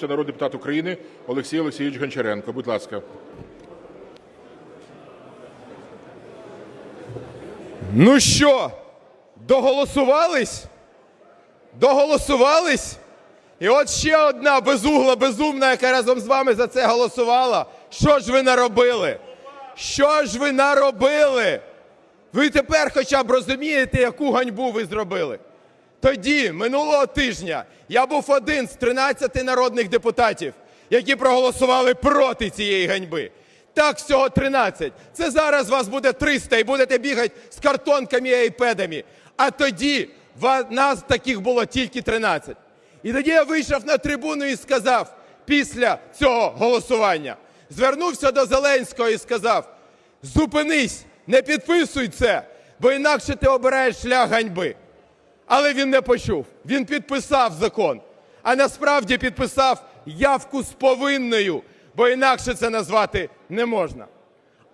Це народний депутат України Олексій Олексійович Гончаренко. Будь ласка. Ну що, доголосувались? Доголосувались? І от ще одна безугла, безумна, яка разом з вами за це голосувала. Що ж ви наробили? Що ж ви наробили? Ви тепер хоча б розумієте, яку ганьбу ви зробили? Тоді, минулого тижня, я був один з 13 народних депутатів, які проголосували проти цієї ганьби. Так, всього 13. Це зараз вас буде 300 і будете бігати з картонками і айпедами. А тоді нас таких було тільки 13. І тоді я вийшов на трибуну і сказав після цього голосування, звернувся до Зеленського і сказав: зупинись, не підписуй це, бо інакше ти обираєш шлях ганьби. Але він не почув. Він підписав закон, а насправді підписав явку з повинною, бо інакше це назвати не можна.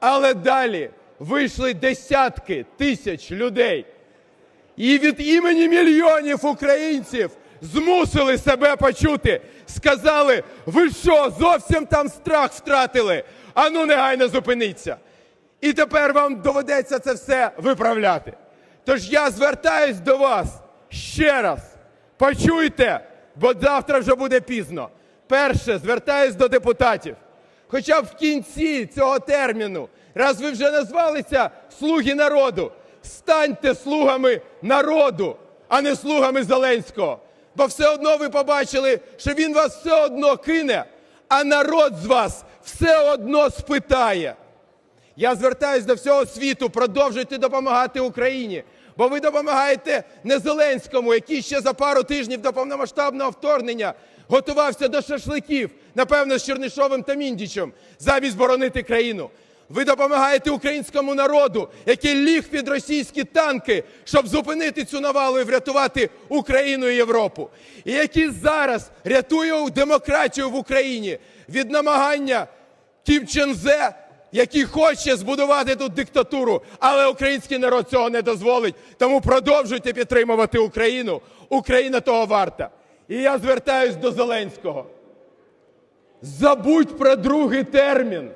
Але далі вийшли десятки тисяч людей і від імені мільйонів українців змусили себе почути. Сказали: ви що, зовсім там страх втратили? Ану, негайно зупиніться. І тепер вам доведеться це все виправляти. Тож я звертаюсь до вас ще раз. Почуйте, бо завтра вже буде пізно. Перше, звертаюсь до депутатів. Хоча б в кінці цього терміну, раз ви вже назвалися слуги народу, станьте слугами народу, а не слугами Зеленського. Бо все одно ви побачили, що він вас все одно кине, а народ з вас все одно спитає. Я звертаюсь до всього світу, продовжуйте допомагати Україні, бо ви допомагаєте не Зеленському, який ще за пару тижнів до повномасштабного вторгнення готувався до шашликів, напевно, з Чернишовим та Міндічем, замість боронити країну. Ви допомагаєте українському народу, який ліг під російські танки, щоб зупинити цю навалу і врятувати Україну і Європу. І який зараз рятує демократію в Україні від намагання Кім Чен Зе, який хоче збудувати тут диктатуру, але український народ цього не дозволить. Тому продовжуйте підтримувати Україну. Україна того варта. І я звертаюсь до Зеленського. Забудь про другий термін.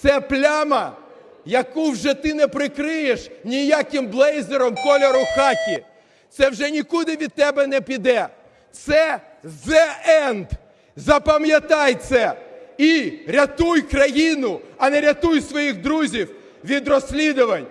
Це пляма, яку вже ти не прикриєш ніяким блейзером кольору хакі. Це вже нікуди від тебе не піде. Це the end. Запам'ятай це. І рятуй країну, а не рятуй своїх друзів від розслідувань.